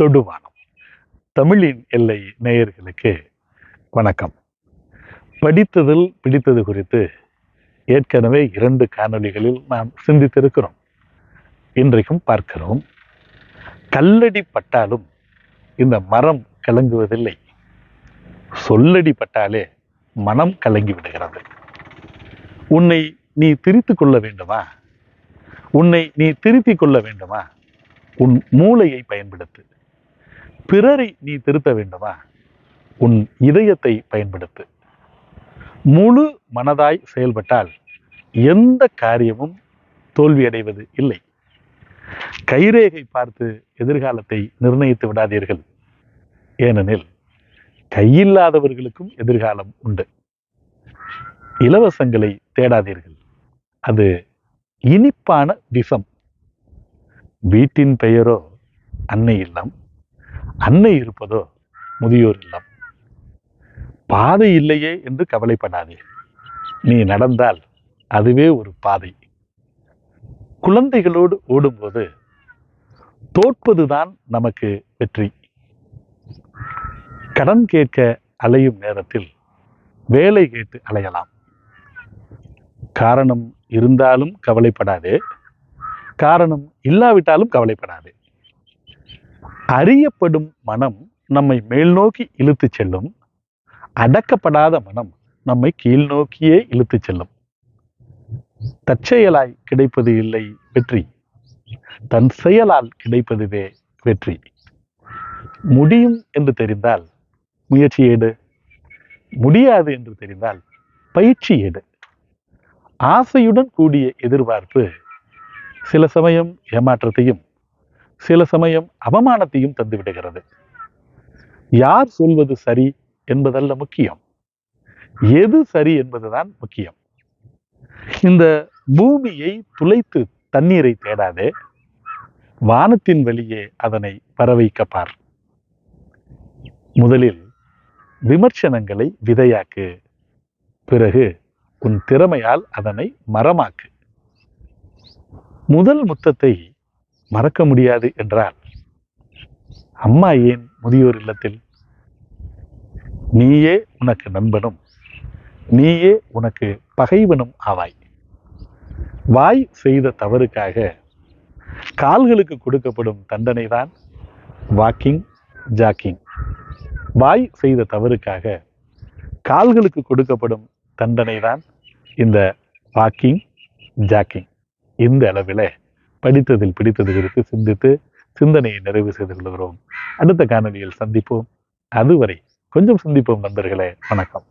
தொடுவானம் தமிழின் எல்லை நேயர்களுக்கு வணக்கம். படித்ததில் பிடித்தது குறித்து ஏற்கனவே இரண்டு காணொளிகளில் நாம் சிந்தித்திருக்கிறோம். இன்றைக்கும் பார்க்கிறோம். கல்லடி பட்டாலும் இந்த மரம் கலங்குவதில்லை. சொல்லடி பட்டாலே மனம் கலங்கி விடுகிறது. உன்னை நீ திரித்து கொள்ள வேண்டுமா? உன்னை நீ திருத்திக் கொள்ள வேண்டுமா? உன் மூளையை பயன்படுத்து. பிறரை நீ திருத்த வேண்டுமா? உன் இதயத்தை பயன்படுத்து. முழு மனதாய் செயல்பட்டால் எந்த காரியமும் தோல்வியடைவது இல்லை. கைரேகை பார்த்து எதிர்காலத்தை நிர்ணயித்து விடாதீர்கள். ஏனெனில் கையில்லாதவர்களுக்கும் எதிர்காலம் உண்டு. இலவசங்களை தேடாதீர்கள். அது இனிப்பான விஷம். வீட்டின் பெயரோ அன்னை இல்லம் அன்னை இருப்பதோ முதியோர் இல்லம். பாதை இல்லையே என்று கவலைப்படாதே. நீ நடந்தால் அதுவே ஒரு பாதை. குழந்தைகளோடு ஓடும்போது தோற்பதுதான் நமக்கு வெற்றி. கடன் கேட்க அலையும் நேரத்தில் வேலை கேட்டு அலையலாம். காரணம் இருந்தாலும் கவலைப்படாதே. காரணம் இல்லாவிட்டாலும் கவலைப்படாதே. அறியப்படும் மனம் நம்மை மேல் நோக்கி இழுத்து செல்லும். அடக்கப்படாத மனம் நம்மை கீழ் நோக்கியே இழுத்து செல்லும். தற்செயலாய் கிடைப்பது இல்லை வெற்றி. தன் செயலால் கிடைப்பதுவே வெற்றி. முடியும் என்று தெரிந்தால் முயற்சி ஏடு முடியாது என்று தெரிந்தால் பயிற்சி ஏடு ஆசையுடன் கூடிய எதிர்பார்ப்பு சில சமயம் ஏமாற்றத்தையும் சில சமயம் அவமானத்தையும் தந்துவிடுகிறது யார் சொல்வது சரி என்பதல்ல முக்கியம். எது சரி என்பதுதான் முக்கியம். இந்த பூமியை துளைத்து தண்ணீரை தேடாதே. வானத்தின் வெளியே அதனை பரவைக்க பார். முதலில் விமர்சனங்களை விதையாக்கு. பிறகு உன் திறமையால் அதனை மரமாக்கு. முதல் முத்தத்தை மறக்க முடியாது என்றார். அம்மா ஏன் முதியோர் இல்லத்தில்? நீயே உனக்கு நண்பனும் நீயே உனக்கு பகைவனும் ஆவாய். வாய் செய்த தவறுக்காக கால்களுக்கு கொடுக்கப்படும் தண்டனை தான் வாக்கிங் ஜாக்கிங் வாய் செய்த தவறுக்காக கால்களுக்கு கொடுக்கப்படும் தண்டனை தான் இந்த வாக்கிங் ஜாக்கிங் இந்த அளவில் படித்ததில் பிடித்தது குறித்து சிந்தித்து சிந்தனையை நிறைவு செய்து கொள்கிறோம் அடுத்த காணொலியில் சந்திப்போம். அதுவரை கொஞ்சம் சிந்திப்போம் நண்பர்களே. வணக்கம்.